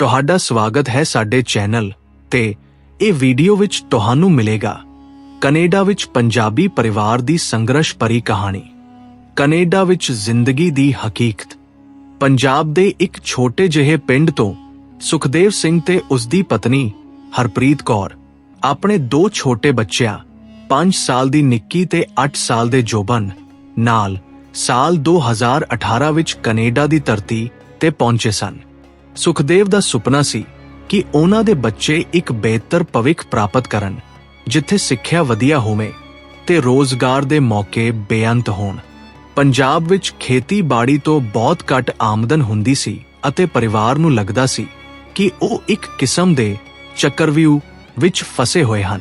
ਤੁਹਾਡਾ ਸਵਾਗਤ ਹੈ ਸਾਡੇ ਚੈਨਲ ਤੇ ਇਹ ਵੀਡੀਓ ਵਿੱਚ ਤੁਹਾਨੂੰ ਮਿਲੇਗਾ। ਕੈਨੇਡਾ ਵਿੱਚ ਪੰਜਾਬੀ ਪਰਿਵਾਰ ਦੀ ਸੰਘਰਸ਼ ਭਰੀ ਕਹਾਣੀ। ਕੈਨੇਡਾ ਵਿੱਚ ਜ਼ਿੰਦਗੀ ਦੀ ਹਕੀਕਤ। ਪੰਜਾਬ ਦੇ ਇੱਕ ਛੋਟੇ ਜਿਹੇ ਪਿੰਡ ਤੋਂ ਸੁਖਦੇਵ ਸਿੰਘ ਤੇ ਉਸ ਦੀ ਪਤਨੀ ਹਰਪ੍ਰੀਤ ਕੌਰ ਆਪਣੇ ਦੋ ਛੋਟੇ ਬੱਚਿਆਂ 5 ਸਾਲ ਦੀ ਨਿੱਕੀ ਤੇ 8 ਸਾਲ ਦੇ ਜੋਬਨ ਨਾਲ ਸਾਲ 2018 ਵਿੱਚ ਕੈਨੇਡਾ ਦੀ ਧਰਤੀ ਤੇ ਪਹੁੰਚੇ ਸਨ। ਸੁਖਦੇਵ ਦਾ ਸੁਪਨਾ ਸੀ ਕਿ ਉਹਨਾਂ ਦੇ ਬੱਚੇ ਇੱਕ ਬਿਹਤਰ ਭਵਿੱਖ ਪ੍ਰਾਪਤ ਕਰਨ, ਜਿੱਥੇ ਸਿੱਖਿਆ ਵਧੀਆ ਹੋਵੇ ਤੇ ਰੋਜ਼ਗਾਰ ਦੇ ਮੌਕੇ ਬੇਅੰਤ ਹੋਣ। ਪੰਜਾਬ ਵਿੱਚ ਖੇਤੀਬਾੜੀ ਤੋਂ ਬਹੁਤ ਘੱਟ ਆਮਦਨ ਹੁੰਦੀ ਸੀ ਅਤੇ ਪਰਿਵਾਰ ਨੂੰ ਲੱਗਦਾ ਸੀ ਕਿ ਉਹ ਇੱਕ ਕਿਸਮ ਦੇ ਚੱਕਰਵਿਊ ਵਿੱਚ ਫਸੇ ਹੋਏ ਹਨ।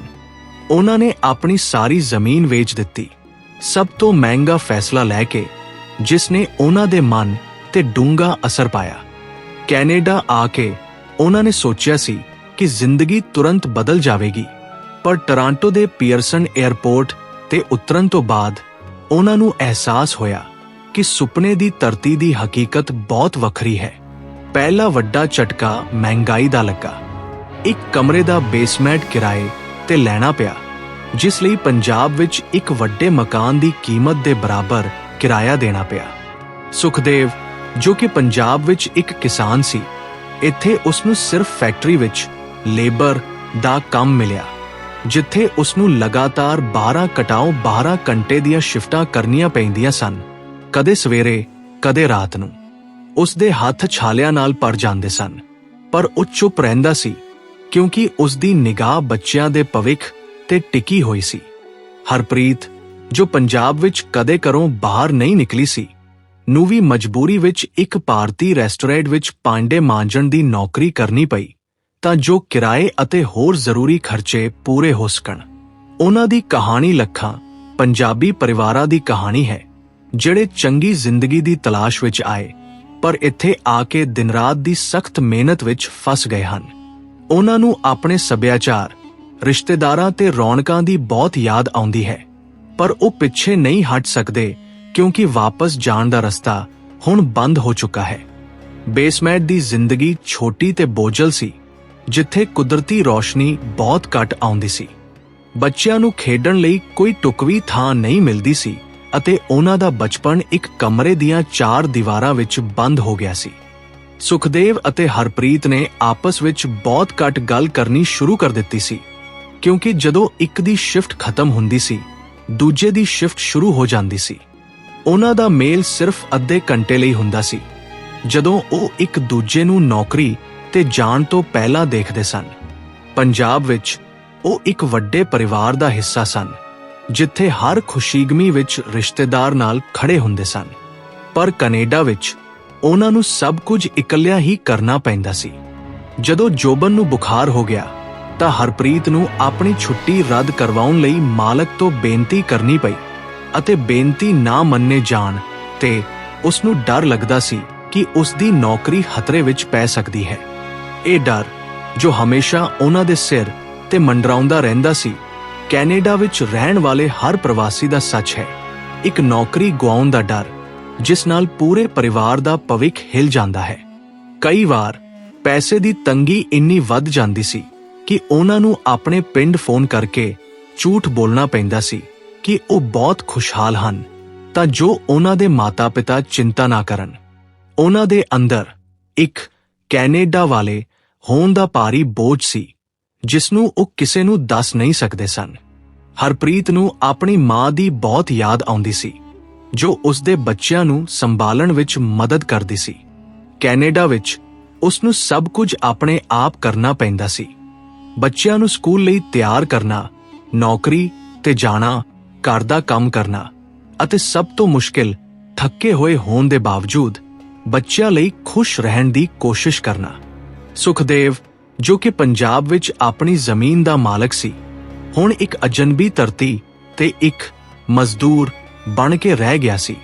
ਉਹਨਾਂ ਨੇ ਆਪਣੀ ਸਾਰੀ ਜ਼ਮੀਨ ਵੇਚ ਦਿੱਤੀ। ਸਭ ਤੋਂ ਮਹਿੰਗਾ ਫੈਸਲਾ ਲੈ ਕੇ, ਜਿਸ ਨੇ ਉਹਨਾਂ ਦੇ ਮਨ ਤੇ ਡੂੰਘਾ ਅਸਰ ਪਾਇਆ। ਕੈਨੇਡਾ ਆ ਕੇ ਉਹਨਾਂ ਨੇ ਸੋਚਿਆ ਸੀ ਕਿ ਜ਼ਿੰਦਗੀ ਤੁਰੰਤ ਬਦਲ ਜਾਵੇਗੀ। ਪਰ ਟੋਰਾਂਟੋ ਦੇ ਪੀਅਰਸਨ 에ਅਰਪੋਰਟ ਤੇ ਉਤਰਨ ਤੋਂ ਬਾਅਦ ਉਹਨਾਂ ਨੂੰ ਅਹਿਸਾਸ ਹੋਇਆ ਕਿ ਸੁਪਨੇ ਦੀ ਧਰਤੀ ਦੀ ਹਕੀਕਤ ਬਹੁਤ ਵੱਖਰੀ ਹੈ। ਪਹਿਲਾ ਵੱਡਾ ਝਟਕਾ ਮਹਿੰਗਾਈ ਦਾ ਲੱਗਾ। ਇੱਕ ਕਮਰੇ ਦਾ ਬੇਸਮੈਂਟ ਕਿਰਾਏ ਤੇ ਲੈਣਾ ਪਿਆ, ਜਿਸ ਲਈ ਪੰਜਾਬ ਵਿੱਚ ਇੱਕ ਵੱਡੇ ਮਕਾਨ ਦੀ ਕੀਮਤ ਦੇ ਬਰਾਬਰ ਕਿਰਾਇਆ ਦੇਣਾ ਪਿਆ। ਸੁਖਦੇਵ ਜੋ ਕਿ ਪੰਜਾਬ ਵਿੱਚ ਇੱਕ ਕਿਸਾਨ ਸੀ। ਇੱਥੇ ਉਸ ਨੂੰ ਸਿਰਫ ਫੈਕਟਰੀ ਵਿੱਚ ਲੇਬਰ ਦਾ ਕੰਮ ਮਿਲਿਆ, ਜਿੱਥੇ ਉਸ ਨੂੰ ਲਗਾਤਾਰ 12 ਕਟਾਓ 12 ਘੰਟੇ ਦੀਆਂ ਸ਼ਿਫਟਾਂ ਕਰਨੀਆਂ ਪੈਂਦੀਆਂ ਸਨ, ਕਦੇ ਸਵੇਰੇ, ਕਦੇ ਰਾਤ ਨੂੰ। ਉਸ ਦੇ ਹੱਥ ਛਾਲਿਆਂ ਨਾਲ ਭਰ ਜਾਂਦੇ ਸਨ, ਪਰ ਉਹ ਚੁੱਪ ਰਹਿੰਦਾ ਸੀ, ਕਿਉਂਕਿ ਉਸ ਦੀ ਨਿਗਾਹ ਬੱਚਿਆਂ ਦੇ ਭਵਿੱਖ ਤੇ ਟਿਕੀ ਹੋਈ ਸੀ। ਹਰਪ੍ਰੀਤ, ਜੋ ਪੰਜਾਬ ਵਿੱਚ ਕਦੇ ਘਰੋਂ ਬਾਹਰ ਨਹੀਂ ਨਿਕਲੀ ਸੀ ਨੂੰ ਵੀ ਮਜਬੂਰੀ ਵਿੱਚ ਇੱਕ ਭਾਰਤੀ ਰੈਸਟੋਰੈਂਟ ਵਿੱਚ ਪਾਂਡੇ ਮਾਂਜਣ ਦੀ ਨੌਕਰੀ ਕਰਨੀ ਪਈ, ਤਾਂ ਜੋ ਕਿਰਾਏ ਅਤੇ ਹੋਰ ਜ਼ਰੂਰੀ ਖਰਚੇ ਪੂਰੇ ਹੋ ਸਕਣ। ਉਹਨਾਂ ਦੀ ਕਹਾਣੀ ਲੱਖਾਂ, ਪੰਜਾਬੀ ਪਰਿਵਾਰਾਂ ਦੀ ਕਹਾਣੀ ਹੈ, ਜਿਹੜੇ ਚੰਗੀ ਜ਼ਿੰਦਗੀ ਦੀ ਤਲਾਸ਼ ਵਿੱਚ ਆਏ, ਪਰ ਇੱਥੇ ਆ ਕੇ ਦਿਨ-ਰਾਤ ਦੀ ਸਖਤ ਮਿਹਨਤ ਵਿੱਚ ਫਸ ਗਏ ਹਨ। ਉਹਨਾਂ ਨੂੰ ਆਪਣੇ ਸੱਭਿਆਚਾਰ, ਰਿਸ਼ਤੇਦਾਰਾਂ ਤੇ ਰੌਣਕਾਂ ਦੀ ਬਹੁਤ ਯਾਦ ਆਉਂਦੀ ਹੈ, ਪਰ ਉਹ ਪਿੱਛੇ ਨਹੀਂ ਹਟ ਸਕਦੇ ਕਿਉਂਕਿ ਵਾਪਸ ਜਾਣ ਦਾ ਰਸਤਾ ਹੁਣ ਬੰਦ ਹੋ ਚੁੱਕਾ ਹੈ। ਬੇਸਮੈਂਟ ਦੀ ਜ਼ਿੰਦਗੀ ਛੋਟੀ ਤੇ ਬੋਝਲ ਸੀ, ਜਿੱਥੇ ਕੁਦਰਤੀ ਰੌਸ਼ਨੀ ਬਹੁਤ ਘੱਟ ਆਉਂਦੀ ਸੀ। ਬੱਚਿਆਂ ਨੂੰ ਖੇਡਣ ਲਈ ਕੋਈ ਟੁਕਵੀ ਥਾਂ ਨਹੀਂ ਮਿਲਦੀ ਸੀ ਅਤੇ ਉਹਨਾਂ ਦਾ ਬਚਪਨ ਇੱਕ ਕਮਰੇ ਦੀਆਂ ਚਾਰ ਦੀਵਾਰਾਂ ਵਿੱਚ ਬੰਦ ਹੋ ਗਿਆ ਸੀ। ਸੁਖਦੇਵ ਅਤੇ ਹਰਪ੍ਰੀਤ ਨੇ ਆਪਸ ਵਿੱਚ ਬਹੁਤ ਘੱਟ ਗੱਲ ਕਰਨੀ ਸ਼ੁਰੂ ਕਰ ਦਿੱਤੀ ਸੀ, ਕਿਉਂਕਿ ਜਦੋਂ ਇੱਕ ਦੀ ਸ਼ਿਫਟ ਖਤਮ ਹੁੰਦੀ ਸੀ, ਦੂਜੇ ਦੀ ਸ਼ਿਫਟ ਸ਼ੁਰੂ ਹੋ ਜਾਂਦੀ ਸੀ। ਉਹਨਾਂ ਦਾ ਮੇਲ ਸਿਰਫ ਅੱਧੇ ਘੰਟੇ ਲਈ ਹੁੰਦਾ ਸੀ, ਜਦੋਂ ਉਹ ਇੱਕ ਦੂਜੇ ਨੂੰ ਨੌਕਰੀ ਤੇ ਜਾਣ ਤੋਂ ਪਹਿਲਾਂ ਦੇਖਦੇ ਸਨ। ਪੰਜਾਬ ਵਿੱਚ ਉਹ ਇੱਕ ਵੱਡੇ ਪਰਿਵਾਰ ਦਾ ਹਿੱਸਾ ਸਨ, ਜਿੱਥੇ ਹਰ ਖੁਸ਼ੀਗਮੀ ਵਿੱਚ ਰਿਸ਼ਤੇਦਾਰ ਨਾਲ ਖੜੇ ਹੁੰਦੇ ਸਨ। ਪਰ ਕੈਨੇਡਾ ਵਿੱਚ ਉਹਨਾਂ ਨੂੰ ਸਭ ਕੁਝ ਇਕੱਲਿਆਂ ਹੀ ਕਰਨਾ ਪੈਂਦਾ ਸੀ। ਜਦੋਂ ਜੋਬਨ ਨੂੰ ਬੁਖਾਰ ਹੋ ਗਿਆ, ਤਾਂ ਹਰਪ੍ਰੀਤ ਨੂੰ ਆਪਣੀ ਛੁੱਟੀ ਰੱਦ ਕਰਵਾਉਣ ਲਈ ਮਾਲਕ ਤੋਂ ਬੇਨਤੀ ਕਰਨੀ ਪਈ। ਅਤੇ ਬੇਨਤੀ ਨਾ ਮੰਨੇ ਜਾਣ ਤੇ ਉਸ ਨੂੰ ਡਰ ਲੱਗਦਾ ਸੀ ਕਿ ਉਸ ਦੀ ਨੌਕਰੀ ਖਤਰੇ ਵਿੱਚ ਪੈ ਸਕਦੀ ਹੈ। ਇਹ ਡਰ ਜੋ ਹਮੇਸ਼ਾ ਉਹਨਾਂ ਦੇ ਸਿਰ ਤੇ ਮੰਡਰਾਉਂਦਾ ਰਹਿੰਦਾ ਸੀ, ਕੈਨੇਡਾ ਵਿੱਚ ਰਹਿਣ ਵਾਲੇ ਹਰ ਪ੍ਰਵਾਸੀ ਦਾ ਸੱਚ ਹੈ। ਇੱਕ ਨੌਕਰੀ ਗਵਾਉਣ ਦਾ ਡਰ, ਜਿਸ ਨਾਲ ਪੂਰੇ ਪਰਿਵਾਰ ਦਾ ਭਵਿੱਖ ਹਿਲ ਜਾਂਦਾ ਹੈ। ਕਈ ਵਾਰ ਪੈਸੇ ਦੀ ਤੰਗੀ ਇੰਨੀ ਵੱਧ ਜਾਂਦੀ ਸੀ ਕਿ ਉਹਨਾਂ ਨੂੰ ਆਪਣੇ ਪਿੰਡ ਫੋਨ ਕਰਕੇ ਝੂਠ ਬੋਲਣਾ ਪੈਂਦਾ ਸੀ। ਕਿ ਉਹ ਬਹੁਤ ਖੁਸ਼ਹਾਲ ਹਨ, ਤਾਂ ਜੋ ਉਹਨਾਂ ਦੇ ਮਾਤਾ-ਪਿਤਾ ਚਿੰਤਾ ਨਾ ਕਰਨ। ਉਹਨਾਂ ਦੇ ਅੰਦਰ ਇੱਕ ਕੈਨੇਡਾ ਵਾਲੇ ਹੋਣ ਦਾ ਭਾਰੀ ਬੋਝ ਸੀ, ਜਿਸ ਨੂੰ ਉਹ ਕਿਸੇ ਨੂੰ ਦੱਸ ਨਹੀਂ ਸਕਦੇ ਸਨ। ਹਰਪ੍ਰੀਤ ਨੂੰ ਆਪਣੀ ਮਾਂ ਦੀ ਬਹੁਤ ਯਾਦ ਆਉਂਦੀ ਸੀ, ਜੋ ਉਸ ਦੇ ਬੱਚਿਆਂ ਨੂੰ ਸੰਭਾਲਣ ਵਿੱਚ ਮਦਦ ਕਰਦੀ ਸੀ। ਕੈਨੇਡਾ ਵਿੱਚ ਉਸ ਨੂੰ ਸਭ ਕੁਝ ਆਪਣੇ ਆਪ ਕਰਨਾ ਪੈਂਦਾ ਸੀ। ਬੱਚਿਆਂ ਨੂੰ ਸਕੂਲ ਲਈ ਤਿਆਰ ਕਰਨਾ, ਨੌਕਰੀ ਤੇ ਜਾਣਾ ਘਰ ਦਾ ਕੰਮ ਕਰਨਾ ਅਤੇ ਸਭ ਤੋਂ ਮੁਸ਼ਕਿਲ ਥੱਕੇ ਹੋਏ ਹੋਣ ਦੇ ਬਾਵਜੂਦ ਬੱਚਿਆਂ ਲਈ ਖੁਸ਼ ਰਹਿਣ ਦੀ ਕੋਸ਼ਿਸ਼ ਕਰਨਾ। ਸੁਖਦੇਵ, ਜੋ ਕਿ ਪੰਜਾਬ ਵਿੱਚ ਆਪਣੀ ਜ਼ਮੀਨ ਦਾ ਮਾਲਕ ਸੀ, ਹੁਣ ਇੱਕ ਅਜਨਬੀ ਧਰਤੀ ਤੇ ਇੱਕ ਮਜ਼ਦੂਰ ਬਣ ਕੇ ਰਹਿ ਗਿਆ ਸੀ,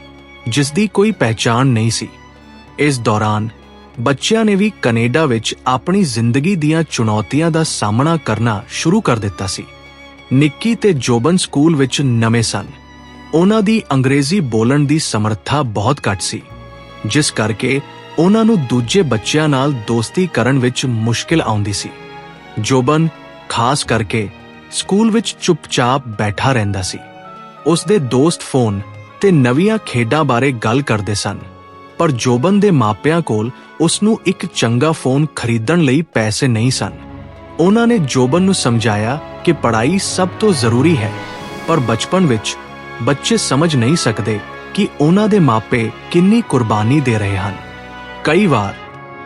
ਜਿਸ ਦੀ ਕੋਈ ਪਹਿਚਾਣ ਨਹੀਂ ਸੀ। ਇਸ ਦੌਰਾਨ ਬੱਚਿਆਂ ਨੇ ਵੀ ਕੈਨੇਡਾ ਵਿੱਚ ਆਪਣੀ ਜ਼ਿੰਦਗੀ ਦੀਆਂ ਚੁਣੌਤੀਆਂ ਦਾ ਸਾਹਮਣਾ ਕਰਨਾ ਸ਼ੁਰੂ ਕਰ ਦਿੱਤਾ ਸੀ। ਨਿੱਕੀ ਤੇ ਜੋਬਨ ਸਕੂਲ ਵਿੱਚ ਨਵੇਂ ਸਨ। ਉਹਨਾਂ ਦੀ ਅੰਗਰੇਜ਼ੀ ਬੋਲਣ ਦੀ ਸਮਰੱਥਾ ਬਹੁਤ ਘੱਟ ਸੀ, ਜਿਸ ਕਰਕੇ ਉਹਨਾਂ ਨੂੰ ਦੂਜੇ ਬੱਚਿਆਂ ਨਾਲ ਦੋਸਤੀ ਕਰਨ ਵਿੱਚ ਮੁਸ਼ਕਿਲ ਆਉਂਦੀ ਸੀ। ਜੋਬਨ, ਖਾਸ ਕਰਕੇ, ਸਕੂਲ ਵਿੱਚ ਚੁੱਪਚਾਪ ਬੈਠਾ ਰਹਿੰਦਾ ਸੀ। ਉਸ ਦੇ ਦੋਸਤ ਫੋਨ ਤੇ ਨਵੀਆਂ ਖੇਡਾਂ ਬਾਰੇ ਗੱਲ ਕਰਦੇ ਸਨ, ਪਰ ਜੋਬਨ ਦੇ ਮਾਪਿਆਂ ਕੋਲ ਉਸ ਨੂੰ ਇੱਕ ਚੰਗਾ ਫੋਨ ਖਰੀਦਣ ਲਈ ਪੈਸੇ ਨਹੀਂ ਸਨ। ਉਹਨਾਂ ਨੇ ਜੋਬਨ ਨੂੰ ਸਮਝਾਇਆ ਕਿ ਪੜ੍ਹਾਈ ਸਭ ਤੋਂ ਜ਼ਰੂਰੀ ਹੈ, ਪਰ ਬਚਪਨ ਵਿੱਚ ਬੱਚੇ ਸਮਝ ਨਹੀਂ ਸਕਦੇ ਕਿ ਉਹਨਾਂ ਦੇ ਮਾਪੇ ਕਿੰਨੀ ਕੁਰਬਾਨੀ ਦੇ ਰਹੇ ਹਨ। ਕਈ ਵਾਰ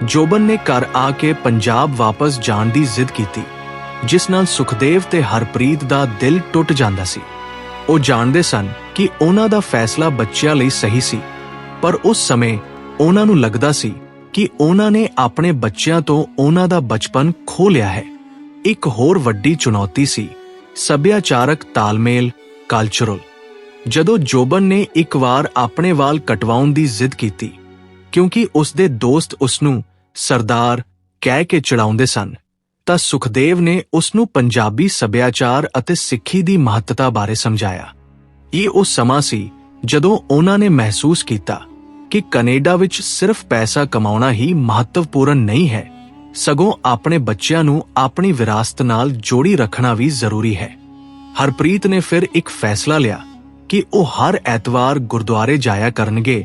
ਜੋਬਨ ਨੇ ਘਰ ਆ ਕੇ ਪੰਜਾਬ ਵਾਪਸ ਜਾਣ ਦੀ ਜ਼ਿੱਦ ਕੀਤੀ, ਜਿਸ ਨਾਲ ਸੁਖਦੇਵ ਤੇ ਹਰਪ੍ਰੀਤ ਦਾ ਦਿਲ ਟੁੱਟ ਜਾਂਦਾ ਸੀ। ਉਹ ਜਾਣਦੇ ਸਨ ਕਿ ਉਹਨਾਂ ਦਾ ਫੈਸਲਾ ਬੱਚਿਆਂ ਲਈ ਸਹੀ ਸੀ, ਪਰ ਉਸ ਸਮੇਂ ਉਹਨਾਂ ਨੂੰ ਲੱਗਦਾ ਸੀ ਕਿ ਉਹਨਾਂ ਨੇ ਆਪਣੇ ਬੱਚਿਆਂ ਤੋਂ ਉਹਨਾਂ ਦਾ ਬਚਪਨ ਖੋ ਲਿਆ ਹੈ। ਇੱਕ ਹੋਰ ਵੱਡੀ ਚੁਣੌਤੀ ਸੀ, ਸੱਭਿਆਚਾਰਕ ਤਾਲਮੇਲ ਕਲਚਰਲ ਜਦੋਂ ਜੋਬਨ ਨੇ ਇੱਕ ਵਾਰ ਆਪਣੇ ਵਾਲ ਕਟਵਾਉਣ ਦੀ ਜ਼ਿੱਦ ਕੀਤੀ, ਕਿਉਂਕਿ ਉਸ ਦੇ ਦੋਸਤ ਉਸ ਨੂੰ ਸਰਦਾਰ ਕਹਿ ਕੇ ਚੜਾਉਂਦੇ ਸਨ, ਤਾਂ ਸੁਖਦੇਵ ਨੇ ਉਸ ਨੂੰ ਪੰਜਾਬੀ ਸੱਭਿਆਚਾਰ ਅਤੇ ਸਿੱਖੀ ਦੀ ਮਹੱਤਤਾ ਬਾਰੇ ਸਮਝਾਇਆ। ਇਹ ਉਹ ਸਮਾਂ ਸੀ ਜਦੋਂ ਉਹਨਾਂ ਨੇ ਮਹਿਸੂਸ ਕੀਤਾ ਕਿ ਕੈਨੇਡਾ ਵਿੱਚ ਸਿਰਫ ਪੈਸਾ ਕਮਾਉਣਾ ਹੀ ਮਹੱਤਵਪੂਰਨ ਨਹੀਂ ਹੈ। ਸਗੋਂ ਆਪਣੇ ਬੱਚਿਆਂ ਨੂੰ ਆਪਣੀ ਵਿਰਾਸਤ ਨਾਲ ਜੋੜੀ ਰੱਖਣਾ ਵੀ ਜ਼ਰੂਰੀ ਹੈ। ਹਰਪ੍ਰੀਤ ਨੇ ਫਿਰ ਇੱਕ ਫੈਸਲਾ ਲਿਆ ਕਿ ਉਹ ਹਰ ਐਤਵਾਰ ਗੁਰਦੁਆਰੇ ਜਾਇਆ ਕਰਨਗੇ,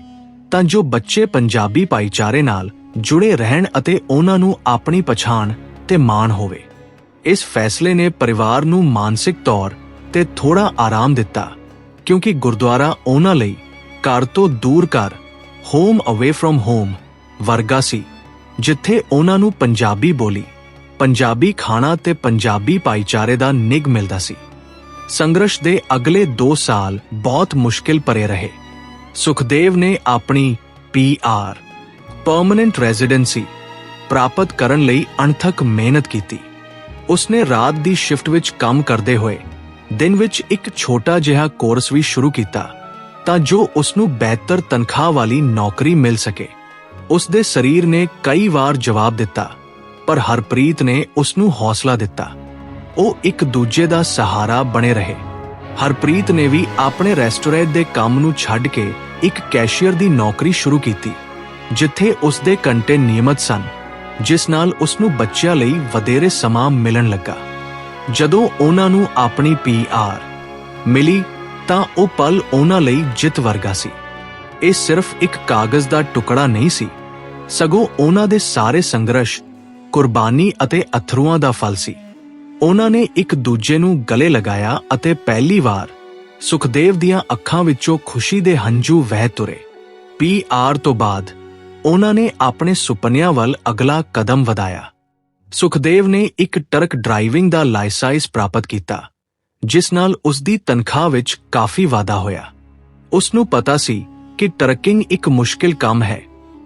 ਤਾਂ ਜੋ ਬੱਚੇ ਪੰਜਾਬੀ ਭਾਈਚਾਰੇ ਨਾਲ ਜੁੜੇ ਰਹਿਣ ਅਤੇ ਉਹਨਾਂ ਨੂੰ ਆਪਣੀ ਪਛਾਣ ਤੇ ਮਾਣ ਹੋਵੇ। ਇਸ ਫੈਸਲੇ ਨੇ ਪਰਿਵਾਰ ਨੂੰ ਮਾਨਸਿਕ ਤੌਰ ਤੇ ਥੋੜਾ ਆਰਾਮ ਦਿੱਤਾ, ਕਿਉਂਕਿ ਗੁਰਦੁਆਰਾ ਉਹਨਾਂ ਲਈ ਘਰ ਤੋਂ ਦੂਰ ਘਰ ਹੋਮ ਅਵੇ ਫਰਮ ਹੋਮ ਵਰਗਾ ਸੀ। ਜਿੱਥੇ ਉਹਨਾਂ ਨੂੰ ਪੰਜਾਬੀ ਬੋਲੀ, ਪੰਜਾਬੀ ਖਾਣਾ ਤੇ ਪੰਜਾਬੀ ਭਾਈਚਾਰੇ ਦਾ ਨਿੱਘ ਮਿਲਦਾ ਸੀ। ਸੰਘਰਸ਼ ਦੇ ਅਗਲੇ 2 ਸਾਲ ਬਹੁਤ ਮੁਸ਼ਕਿਲ ਭਰੇ ਰਹੇ। ਸੁਖਦੇਵ ਨੇ ਆਪਣੀ ਪੀਆਰ ਪਰਮਨੈਂਟ ਰੈਜ਼ੀਡੈਂਸੀ ਪ੍ਰਾਪਤ ਕਰਨ ਲਈ ਅਣਥਕ ਮਿਹਨਤ ਕੀਤੀ। ਉਸਨੇ ਰਾਤ ਦੀ ਸ਼ਿਫਟ ਵਿੱਚ ਕੰਮ ਕਰਦੇ ਹੋਏ ਦਿਨ ਵਿੱਚ ਇੱਕ ਛੋਟਾ ਜਿਹਾ ਕੋਰਸ ਵੀ ਸ਼ੁਰੂ ਕੀਤਾ ਤਾਂ ਜੋ ਉਸ ਨੂੰ ਬਿਹਤਰ ਤਨਖਾਹ ਵਾਲੀ ਨੌਕਰੀ ਮਿਲ ਸਕੇ। ਉਸ ਦੇ ਸਰੀਰ ਨੇ ਕਈ ਵਾਰ ਜਵਾਬ ਦਿੱਤਾ, ਪਰ ਹਰਪ੍ਰੀਤ ਨੇ ਉਸ ਨੂੰ ਹੌਸਲਾ ਦਿੱਤਾ। ਉਹ ਇੱਕ ਦੂਜੇ ਦਾ ਸਹਾਰਾ ਬਣੇ ਰਹੇ। ਹਰਪ੍ਰੀਤ ਨੇ ਵੀ ਆਪਣੇ ਰੈਸਟੋਰੈਂਟ ਦੇ ਕੰਮ ਨੂੰ ਛੱਡ ਕੇ ਇੱਕ ਕੈਸ਼ੀਅਰ ਦੀ ਨੌਕਰੀ ਸ਼ੁਰੂ ਕੀਤੀ, ਜਿੱਥੇ ਉਸ ਦੇ ਘੰਟੇ ਨਿਯਮਤ ਸਨ, ਜਿਸ ਨਾਲ ਉਸ ਨੂੰ ਬੱਚਿਆਂ ਲਈ ਵਧੇਰੇ ਸਮਾਂ ਮਿਲਣ ਲੱਗਾ। ਜਦੋਂ ਉਹਨਾਂ ਨੂੰ ਆਪਣੀ ਪੀਆਰ ਮਿਲੀ, ਤਾਂ ਉਹ ਪਲ ਉਹਨਾਂ ਲਈ ਜਿੱਤ ਵਰਗਾ ਸੀ। ਇਹ ਸਿਰਫ ਇੱਕ ਕਾਗਜ਼ ਦਾ ਟੁਕੜਾ ਨਹੀਂ ਸੀ। ਸਗੋਂ ਉਹਨਾਂ ਦੇ ਸਾਰੇ ਸੰਘਰਸ਼, ਕੁਰਬਾਨੀ ਅਤੇ ਅਥਰੂਆਂ ਦਾ ਫਲ ਸੀ। ਉਹਨਾਂ ਨੇ ਇੱਕ ਦੂਜੇ ਨੂੰ ਗਲੇ ਲਗਾਇਆ ਅਤੇ ਪਹਿਲੀ ਵਾਰ ਸੁਖਦੇਵ ਦੀਆਂ ਅੱਖਾਂ ਵਿੱਚੋਂ ਖੁਸ਼ੀ ਦੇ ਹੰਝੂ ਵਹਿ ਤੁਰੇ। ਪੀਆਰ ਤੋਂ ਬਾਅਦ ਉਹਨਾਂ ਨੇ ਆਪਣੇ ਸੁਪਨਿਆਂ ਵੱਲ ਅਗਲਾ ਕਦਮ ਵਧਾਇਆ। ਸੁਖਦੇਵ ਨੇ ਇੱਕ ਟਰੱਕ ਡਰਾਈਵਿੰਗ ਦਾ ਲਾਇਸੈਂਸ ਪ੍ਰਾਪਤ ਕੀਤਾ, ਜਿਸ ਨਾਲ ਉਸ ਦੀ ਤਨਖਾਹ ਵਿੱਚ ਕਾਫੀ ਵਾਧਾ ਹੋਇਆ। ਉਸ ਨੂੰ ਪਤਾ ਸੀ ਕਿ ਟਰੱਕਿੰਗ ਇੱਕ ਮੁਸ਼ਕਿਲ ਕੰਮ ਹੈ,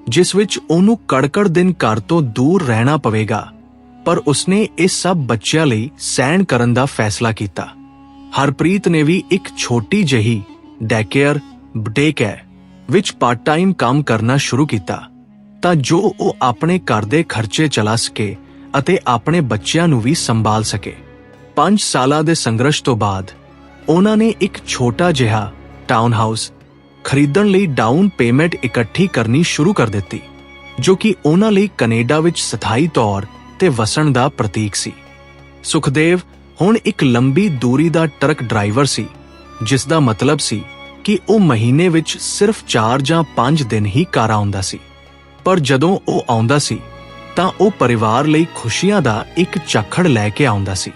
ਜਿਸ ਵਿੱਚ ਉਹਨੂੰ ਕੜਕੜ ਦਿਨ ਘਰ ਤੋਂ ਦੂਰ ਰਹਿਣਾ ਪਵੇਗਾ। ਪਰ ਉਸਨੇ ਇਹ ਸਭ ਬੱਚਿਆਂ ਲਈ ਸਹਿਣ ਕਰਨ ਦਾ ਫੈਸਲਾ ਕੀਤਾ। ਹਰਪ੍ਰੀਤ ਨੇ ਵੀ ਇੱਕ ਛੋਟੀ ਜਹੀ ਡੈਕੇਅਰ ਬੁਟੀਕ ਵਿੱਚ ਪਾਰਟ ਟਾਈਮ ਕੰਮ ਕਰਨਾ ਸ਼ੁਰੂ ਕੀਤਾ, ਤਾਂ ਜੋ ਉਹ ਆਪਣੇ ਘਰ ਦੇ ਖਰਚੇ ਚਲਾ ਸਕੇ ਅਤੇ ਆਪਣੇ ਬੱਚਿਆਂ ਨੂੰ ਵੀ ਸੰਭਾਲ ਸਕੇ। 5 ਸਾਲਾਂ ਦੇ ਸੰਘਰਸ਼ ਤੋਂ ਬਾਅਦ, ਉਹਨਾਂ ਨੇ ਇੱਕ ਛੋਟਾ ਜਿਹਾ ਟਾਊਨ ਹਾਊਸ ਖਰੀਦਣ ਲਈ ਡਾਊਨ ਪੇਮੈਂਟ ਇਕੱਠੀ ਕਰਨੀ ਸ਼ੁਰੂ ਕਰ ਦਿੱਤੀ, ਜੋ ਕਿ ਉਹਨਾਂ ਲਈ ਕੈਨੇਡਾ ਵਿੱਚ ਸਥਾਈ ਤੌਰ ਤੇ ਵਸਣ ਦਾ ਪ੍ਰਤੀਕ ਸੀ। ਸੁਖਦੇਵ ਹੁਣ ਇੱਕ ਲੰਬੀ ਦੂਰੀ ਦਾ ਟਰੱਕ ਡਰਾਈਵਰ ਸੀ, ਜਿਸ ਦਾ ਮਤਲਬ ਸੀ ਕਿ ਉਹ ਮਹੀਨੇ ਵਿੱਚ ਸਿਰਫ 4 ਜਾਂ 5 ਦਿਨ ਹੀ ਘਰ ਆਉਂਦਾ ਸੀ। ਪਰ ਜਦੋਂ ਉਹ ਆਉਂਦਾ ਸੀ, ਤਾਂ ਉਹ ਪਰਿਵਾਰ ਲਈ ਖੁਸ਼ੀਆਂ ਦਾ ਇੱਕ ਚੱਖੜ ਲੈ ਕੇ ਆਉਂਦਾ ਸੀ।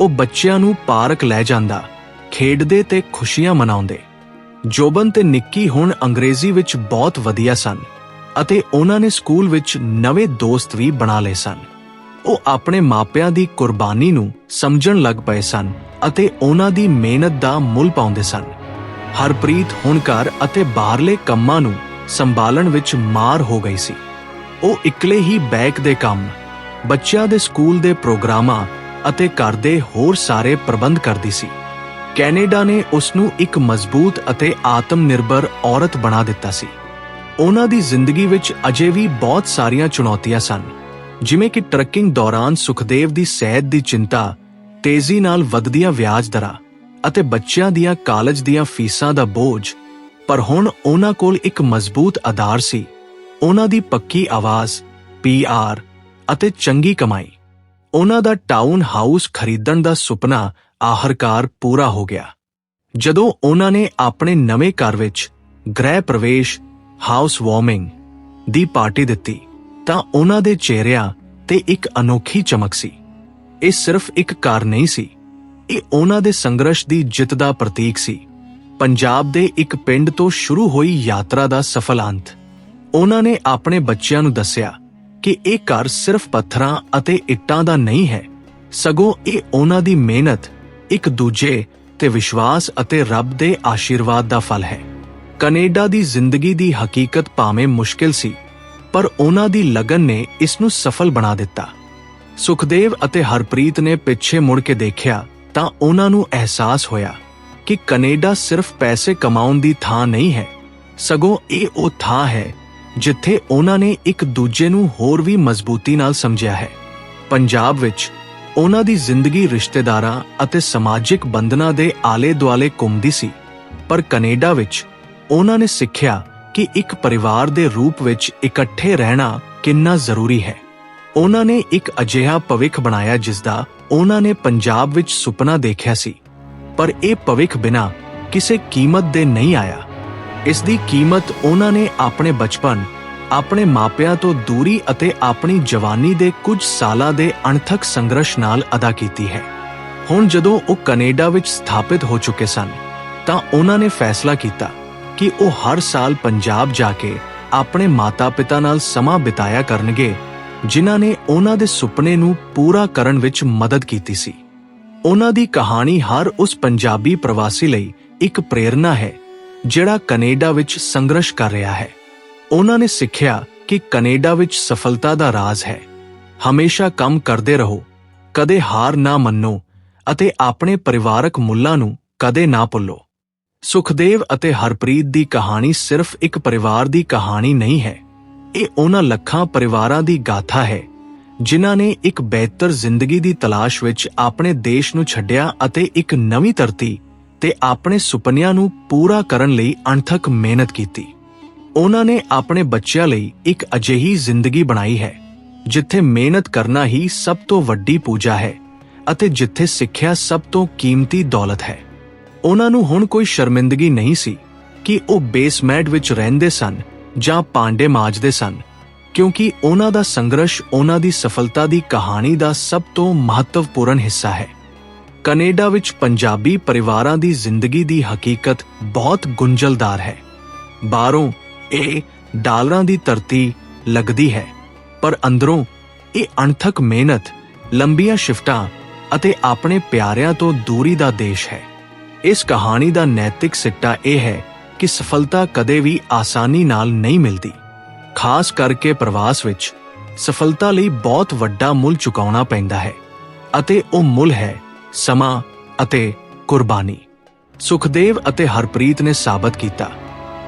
ਉਹ ਬੱਚਿਆਂ ਨੂੰ ਪਾਰਕ ਲੈ ਜਾਂਦਾ, ਖੇਡਦੇ ਤੇ ਖੁਸ਼ੀਆਂ ਮਨਾਉਂਦੇ। ਜੋਬਨ ਤੇ ਨਿੱਕੀ ਹੁਣ ਅੰਗਰੇਜ਼ੀ ਵਿੱਚ ਬਹੁਤ ਵਧੀਆ ਸਨ ਅਤੇ ਉਹਨਾਂ ਨੇ ਸਕੂਲ ਵਿੱਚ ਨਵੇਂ ਦੋਸਤ ਵੀ ਬਣਾ ਲਏ ਸਨ। ਉਹ ਆਪਣੇ ਮਾਪਿਆਂ ਦੀ ਕੁਰਬਾਨੀ ਨੂੰ ਸਮਝਣ ਲੱਗ ਪਏ ਸਨ ਅਤੇ ਉਹਨਾਂ ਦੀ ਮਿਹਨਤ ਦਾ ਮੁੱਲ ਪਾਉਂਦੇ ਸਨ। ਹਰਪ੍ਰੀਤ ਹੁਣ ਘਰ ਅਤੇ ਬਾਹਰਲੇ ਕੰਮਾਂ ਨੂੰ ਸੰਭਾਲਣ ਵਿੱਚ ਮਾਰ ਹੋ ਗਈ ਸੀ। ਉਹ ਇਕਲੇ ਹੀ ਬੈਕ ਦੇ ਕੰਮ, ਬੱਚਿਆਂ ਦੇ ਸਕੂਲ ਦੇ ਪ੍ਰੋਗਰਾਮਾਂ ਅਤੇ ਘਰ ਦੇ ਹੋਰ ਸਾਰੇ ਪ੍ਰਬੰਧ ਕਰਦੀ ਸੀ। ਕੈਨੇਡਾ ਨੇ ਉਸ ਨੂੰ ਇੱਕ ਮਜ਼ਬੂਤ ਅਤੇ ਆਤਮ ਨਿਰਭਰ ਔਰਤ ਬਣਾ ਦਿੱਤਾ ਸੀ। ਉਹਨਾਂ ਦੀ ਜ਼ਿੰਦਗੀ ਵਿੱਚ ਅਜੇ ਵੀ ਬਹੁਤ ਸਾਰੀਆਂ ਚੁਣੌਤੀਆਂ ਸਨ, ਜਿਵੇਂ ਕਿ ਟਰੱਕਿੰਗ ਦੌਰਾਨ ਸੁਖਦੇਵ ਦੀ ਸਿਹਤ ਦੀ ਚਿੰਤਾ, ਤੇਜ਼ੀ ਨਾਲ ਵਧਦੀਆਂ ਵਿਆਜ ਦਰਾਂ ਅਤੇ ਬੱਚਿਆਂ ਦੀਆਂ ਕਾਲਜ ਦੀਆਂ ਫੀਸਾਂ ਦਾ ਬੋਝ। ਪਰ ਹੁਣ ਉਹਨਾਂ ਕੋਲ ਇੱਕ ਮਜ਼ਬੂਤ ਆਧਾਰ ਸੀ, ਉਹਨਾਂ ਦੀ ਪੱਕੀ ਆਵਾਜ਼ ਪੀਆਰ ਅਤੇ ਚੰਗੀ ਕਮਾਈ। ਉਹਨਾਂ ਦਾ ਟਾਊਨ ਹਾਊਸ ਖਰੀਦਣ ਦਾ ਸੁਪਨਾ ਆਖਰਕਾਰ ਪੂਰਾ ਹੋ ਗਿਆ। ਜਦੋਂ ਉਹਨਾਂ ਨੇ ਆਪਣੇ ਨਵੇਂ ਘਰ ਵਿੱਚ ਗ੍ਰਹਿ ਪ੍ਰਵੇਸ਼ ਹਾਊਸ ਵਾਰਮਿੰਗ ਦੀ ਪਾਰਟੀ ਦਿੱਤੀ, ਤਾਂ ਉਹਨਾਂ ਦੇ ਚਿਹਰਿਆਂ ਤੇ ਇੱਕ ਅਨੋਖੀ ਚਮਕ ਸੀ। ਇਹ ਸਿਰਫ ਇੱਕ ਘਰ ਨਹੀਂ ਸੀ। ਇਹ ਉਹਨਾਂ ਦੇ ਸੰਘਰਸ਼ ਦੀ ਜਿੱਤ ਦਾ ਪ੍ਰਤੀਕ ਸੀ। ਪੰਜਾਬ ਦੇ ਇੱਕ ਪਿੰਡ ਤੋਂ ਸ਼ੁਰੂ ਹੋਈ ਯਾਤਰਾ ਦਾ ਸਫਲ ਅੰਤ। ਉਹਨਾਂ ਨੇ ਆਪਣੇ ਬੱਚਿਆਂ ਨੂੰ ਦੱਸਿਆ ਕਿ ਇਹ ਘਰ ਸਿਰਫ ਪੱਥਰਾਂ ਅਤੇ ਇੱਟਾਂ ਦਾ ਨਹੀਂ ਹੈ। ਸਗੋਂ ਇਹ ਉਹਨਾਂ ਦੀ ਮਿਹਨਤ ਇੱਕ ਦੂਜੇ ਤੇ ਵਿਸ਼ਵਾਸ ਅਤੇ ਰੱਬ ਦੇ ਆਸ਼ੀਰਵਾਦ ਦਾ ਫਲ ਹੈ। ਕੈਨੇਡਾ ਦੀ ਜ਼ਿੰਦਗੀ ਦੀ ਹਕੀਕਤ ਭਾਵੇਂ ਮੁਸ਼ਕਿਲ ਸੀ, ਪਰ ਉਹਨਾਂ ਦੀ ਲਗਨ ਨੇ ਇਸ ਨੂੰ ਸਫਲ ਬਣਾ ਦਿੱਤਾ। ਸੁਖਦੇਵ ਅਤੇ ਹਰਪ੍ਰੀਤ ਨੇ ਪਿੱਛੇ ਮੁੜ ਕੇ ਦੇਖਿਆ ਤਾਂ ਉਹਨਾਂ ਨੂੰ ਅਹਿਸਾਸ ਹੋਇਆ ਕਿ ਕੈਨੇਡਾ ਸਿਰਫ ਪੈਸੇ ਕਮਾਉਣ ਦੀ ਥਾਂ ਨਹੀਂ ਹੈ। ਸਗੋਂ ਇਹ ਉਹ ਥਾਂ ਹੈ ਜਿੱਥੇ ਉਹਨਾਂ ਨੇ ਇੱਕ ਦੂਜੇ ਨੂੰ ਹੋਰ ਵੀ ਮਜ਼ਬੂਤੀ ਨਾਲ ਸਮਝਿਆ ਹੈ। ਪੰਜਾਬ ਵਿੱਚ ਉਹਨਾਂ ਦੀ ਜ਼ਿੰਦਗੀ ਰਿਸ਼ਤੇਦਾਰਾਂ ਅਤੇ ਸਮਾਜਿਕ ਬੰਧਨਾਂ ਦੇ ਆਲੇ-ਦੁਆਲੇ ਘੁੰਮਦੀ ਸੀ, ਪਰ ਕੈਨੇਡਾ ਵਿੱਚ ਉਹਨਾਂ ਨੇ ਸਿੱਖਿਆ ਕਿ ਇੱਕ ਪਰਿਵਾਰ ਦੇ ਰੂਪ ਵਿੱਚ ਇਕੱਠੇ ਰਹਿਣਾ ਕਿੰਨਾ ਜ਼ਰੂਰੀ ਹੈ। ਉਹਨਾਂ ਨੇ ਇੱਕ ਅਜਿਹਾ ਭਵਿੱਖ ਬਣਾਇਆ ਜਿਸ ਦਾ ਉਹਨਾਂ ਨੇ ਪੰਜਾਬ ਵਿੱਚ ਸੁਪਨਾ ਦੇਖਿਆ ਸੀ। ਪਰ ਇਹ ਭਵਿੱਖ ਬਿਨਾ ਕਿਸੇ ਕੀਮਤ ਦੇ ਨਹੀਂ ਆਇਆ। ਇਸ ਦੀ ਕੀਮਤ ਉਹਨਾਂ ਨੇ ਆਪਣੇ ਬਚਪਨ ਆਪਣੇ ਮਾਪਿਆਂ ਤੋਂ ਦੂਰੀ ਅਤੇ ਆਪਣੀ ਜਵਾਨੀ ਦੇ ਕੁਝ ਸਾਲਾਂ ਦੇ ਅਣਥਕ ਸੰਘਰਸ਼ ਨਾਲ ਅਦਾ ਕੀਤੀ ਹੈ। ਹੁਣ ਜਦੋਂ ਉਹ ਕੈਨੇਡਾ ਵਿੱਚ ਸਥਾਪਿਤ ਹੋ ਚੁੱਕੇ ਸਨ, ਤਾਂ ਉਹਨਾਂ ਨੇ ਫੈਸਲਾ ਕੀਤਾ ਕਿ ਉਹ ਹਰ ਸਾਲ ਪੰਜਾਬ ਜਾ ਕੇ ਆਪਣੇ ਮਾਤਾ-ਪਿਤਾ ਨਾਲ ਸਮਾਂ ਬਿਤਾਇਆ ਕਰਨਗੇ, ਜਿਨ੍ਹਾਂ ਨੇ ਉਹਨਾਂ ਦੇ ਸੁਪਨੇ ਨੂੰ ਪੂਰਾ ਕਰਨ ਵਿੱਚ ਮਦਦ ਕੀਤੀ ਸੀ। ਉਹਨਾਂ ਦੀ ਕਹਾਣੀ ਹਰ ਉਸ ਪੰਜਾਬੀ ਪ੍ਰਵਾਸੀ ਲਈ ਇੱਕ ਪ੍ਰੇਰਣਾ ਹੈ, ਜਿਹੜਾ ਕੈਨੇਡਾ ਵਿੱਚ ਸੰਘਰਸ਼ ਕਰ ਰਿਹਾ ਹੈ। ਉਹਨਾਂ ਨੇ ਸਿੱਖਿਆ ਕਿ ਕੈਨੇਡਾ ਵਿੱਚ ਸਫਲਤਾ ਦਾ ਰਾਜ਼ ਹੈ। ਹਮੇਸ਼ਾ ਕੰਮ ਕਰਦੇ ਰਹੋ, ਕਦੇ ਹਾਰ ਨਾ ਮੰਨੋ ਅਤੇ ਆਪਣੇ ਪਰਿਵਾਰਕ ਮੁੱਲਾਂ ਨੂੰ ਕਦੇ ਨਾ ਭੁੱਲੋ। ਸੁਖਦੇਵ ਅਤੇ ਹਰਪ੍ਰੀਤ ਦੀ ਕਹਾਣੀ ਸਿਰਫ ਇੱਕ ਪਰਿਵਾਰ ਦੀ ਕਹਾਣੀ ਨਹੀਂ ਹੈ। ਇਹ ਉਹਨਾਂ ਲੱਖਾਂ ਪਰਿਵਾਰਾਂ ਦੀ ਗਾਥਾ ਹੈ, ਜਿਨ੍ਹਾਂ ਨੇ ਇੱਕ ਬਿਹਤਰ ਜ਼ਿੰਦਗੀ ਦੀ ਤਲਾਸ਼ ਵਿੱਚ ਆਪਣੇ ਦੇਸ਼ ਨੂੰ ਛੱਡਿਆ ਅਤੇ ਇੱਕ ਨਵੀਂ ਧਰਤੀ ਤੇ ਆਪਣੇ ਸੁਪਨਿਆਂ ਨੂੰ ਪੂਰਾ ਕਰਨ ਲਈ ਅਣਥਕ ਮਿਹਨਤ ਕੀਤੀ। ਉਹਨਾਂ ਨੇ ਆਪਣੇ ਬੱਚਿਆਂ ਲਈ ਇੱਕ ਅਜਿਹੀ ਜ਼ਿੰਦਗੀ ਬਣਾਈ ਹੈ, ਜਿੱਥੇ ਮਿਹਨਤ ਕਰਨਾ ਹੀ ਸਭ ਤੋਂ ਵੱਡੀ ਪੂਜਾ ਹੈ ਅਤੇ ਜਿੱਥੇ ਸਿੱਖਿਆ ਸਭ ਤੋਂ ਕੀਮਤੀ ਦੌਲਤ ਹੈ। ਉਹਨਾਂ ਨੂੰ ਹੁਣ ਕੋਈ ਸ਼ਰਮਿੰਦਗੀ ਨਹੀਂ ਸੀ ਕਿ ਉਹ ਬੇਸਮੈਂਟ ਵਿੱਚ ਰਹਿੰਦੇ ਸਨ ਜਾਂ ਪਾਂਡੇ ਮਾਜਦੇ ਸਨ, ਕਿਉਂਕਿ ਉਹਨਾਂ ਦਾ ਸੰਘਰਸ਼ ਉਹਨਾਂ ਦੀ ਸਫਲਤਾ ਦੀ ਕਹਾਣੀ ਦਾ ਸਭ ਤੋਂ ਮਹੱਤਵਪੂਰਨ ਹਿੱਸਾ ਹੈ। ਕੈਨੇਡਾ ਵਿੱਚ ਪੰਜਾਬੀ ਪਰਿਵਾਰਾਂ ਦੀ ਜ਼ਿੰਦਗੀ ਦੀ ਹਕੀਕਤ ਬਹੁਤ ਗੁੰਝਲਦਾਰ ਹੈ। ਬਾਹਰੋਂ ਇਹ ਡਾਲਰਾਂ ਦੀ ਧਰਤੀ ਲੱਗਦੀ ਹੈ, ਪਰ ਅੰਦਰੋਂ ਇਹ ਅਣਥਕ ਮਿਹਨਤ, ਲੰਬੀਆਂ ਸ਼ਿਫਟਾਂ ਅਤੇ ਆਪਣੇ ਪਿਆਰਿਆਂ ਤੋਂ ਦੂਰੀ ਦਾ ਦੇਸ਼ ਹੈ। ਇਸ ਕਹਾਣੀ ਦਾ ਨੈਤਿਕ ਸਿੱਟਾ ਇਹ ਹੈ ਕਿ ਸਫਲਤਾ ਕਦੇ ਵੀ ਆਸਾਨੀ ਨਾਲ ਨਹੀਂ ਮਿਲਦੀ। ਖਾਸ ਕਰਕੇ ਪ੍ਰਵਾਸ ਵਿੱਚ ਸਫਲਤਾ ਲਈ ਬਹੁਤ ਵੱਡਾ ਮੁੱਲ ਚੁਕਾਉਣਾ ਪੈਂਦਾ ਹੈ ਅਤੇ ਉਹ ਮੁੱਲ ਹੈ ਸਮਾਂ ਅਤੇ ਕੁਰਬਾਨੀ। ਸੁਖਦੇਵ ਅਤੇ ਹਰਪ੍ਰੀਤ ਨੇ ਸਾਬਤ ਕੀਤਾ।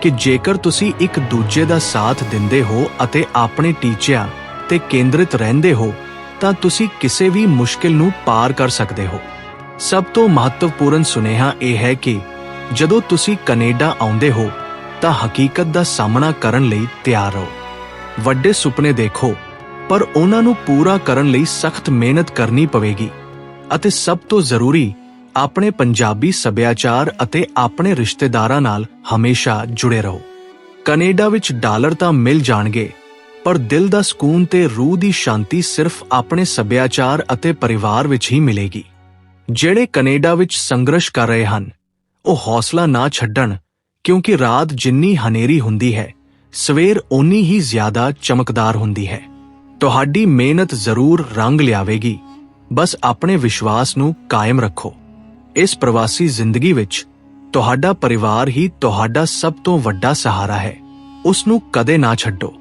ਕਿ ਜੇਕਰ ਤੁਸੀਂ ਇੱਕ ਦੂਜੇ ਦਾ ਸਾਥ ਦਿੰਦੇ ਹੋ ਅਤੇ ਆਪਣੇ ਟੀਚਿਆਂ ਤੇ ਕੇਂਦਰਿਤ ਰਹਿੰਦੇ ਹੋ, ਤਾਂ ਤੁਸੀਂ ਕਿਸੇ ਵੀ ਮੁਸ਼ਕਿਲ ਨੂੰ ਪਾਰ ਕਰ ਸਕਦੇ ਹੋ। ਸਭ ਤੋਂ ਮਹੱਤਵਪੂਰਨ ਸੁਨੇਹਾ ਇਹ ਹੈ ਕਿ ਜਦੋਂ ਤੁਸੀਂ ਕੈਨੇਡਾ ਆਉਂਦੇ ਹੋ, ਤਾਂ ਹਕੀਕਤ ਦਾ ਸਾਹਮਣਾ ਕਰਨ ਲਈ ਤਿਆਰ ਰਹੋ। ਵੱਡੇ ਸੁਪਨੇ ਦੇਖੋ, ਪਰ ਉਹਨਾਂ ਨੂੰ ਪੂਰਾ ਕਰਨ ਲਈ ਸਖਤ ਮਿਹਨਤ ਕਰਨੀ ਪਵੇਗੀ ਅਤੇ ਸਭ ਤੋਂ ਜ਼ਰੂਰੀ ਆਪਣੇ ਪੰਜਾਬੀ ਸੱਭਿਆਚਾਰ ਅਤੇ ਆਪਣੇ ਰਿਸ਼ਤੇਦਾਰਾਂ ਨਾਲ ਹਮੇਸ਼ਾ ਜੁੜੇ ਰਹੋ। ਕੈਨੇਡਾ ਵਿੱਚ ਡਾਲਰ ਤਾਂ ਮਿਲ ਜਾਣਗੇ, ਪਰ ਦਿਲ ਦਾ ਸਕੂਨ ਤੇ ਰੂਹ ਦੀ ਸ਼ਾਂਤੀ ਸਿਰਫ ਆਪਣੇ ਸੱਭਿਆਚਾਰ ਅਤੇ ਪਰਿਵਾਰ ਵਿੱਚ ਹੀ ਮਿਲੇਗੀ। ਜਿਹੜੇ ਕੈਨੇਡਾ ਵਿੱਚ ਸੰਘਰਸ਼ ਕਰ ਰਹੇ ਹਨ, ਉਹ ਹੌਸਲਾ ਨਾ ਛੱਡਣ, ਕਿਉਂਕਿ ਰਾਤ ਜਿੰਨੀ ਹਨੇਰੀ ਹੁੰਦੀ ਹੈ, ਸਵੇਰ ਓਨੀ ਹੀ ਜ਼ਿਆਦਾ ਚਮਕਦਾਰ ਹੁੰਦੀ ਹੈ। ਤੁਹਾਡੀ ਮਿਹਨਤ ਜ਼ਰੂਰ ਰੰਗ ਲਿਆਵੇਗੀ। ਬਸ ਆਪਣੇ ਵਿਸ਼ਵਾਸ ਨੂੰ ਕਾਇਮ ਰੱਖੋ। ਇਸ ਪ੍ਰਵਾਸੀ ਜ਼ਿੰਦਗੀ ਵਿੱਚ ਤੁਹਾਡਾ ਪਰਿਵਾਰ ਹੀ ਤੁਹਾਡਾ ਸਭ ਤੋਂ ਵੱਡਾ ਸਹਾਰਾ ਹੈ। ਉਸ ਨੂੰ ਕਦੇ ਨਾ ਛੱਡੋ।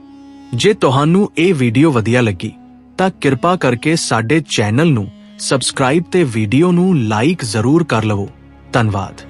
ਜੇ ਤੁਹਾਨੂੰ ਇਹ ਵੀਡੀਓ ਵਧੀਆ ਲੱਗੀ, ਤਾਂ ਕਿਰਪਾ ਕਰਕੇ ਸਾਡੇ ਚੈਨਲ ਨੂੰ ਸਬਸਕ੍ਰਾਈਬ ਤੇ ਵੀਡੀਓ ਨੂੰ ਲਾਈਕ ਜ਼ਰੂਰ ਕਰ ਲਵੋ। ਧੰਨਵਾਦ।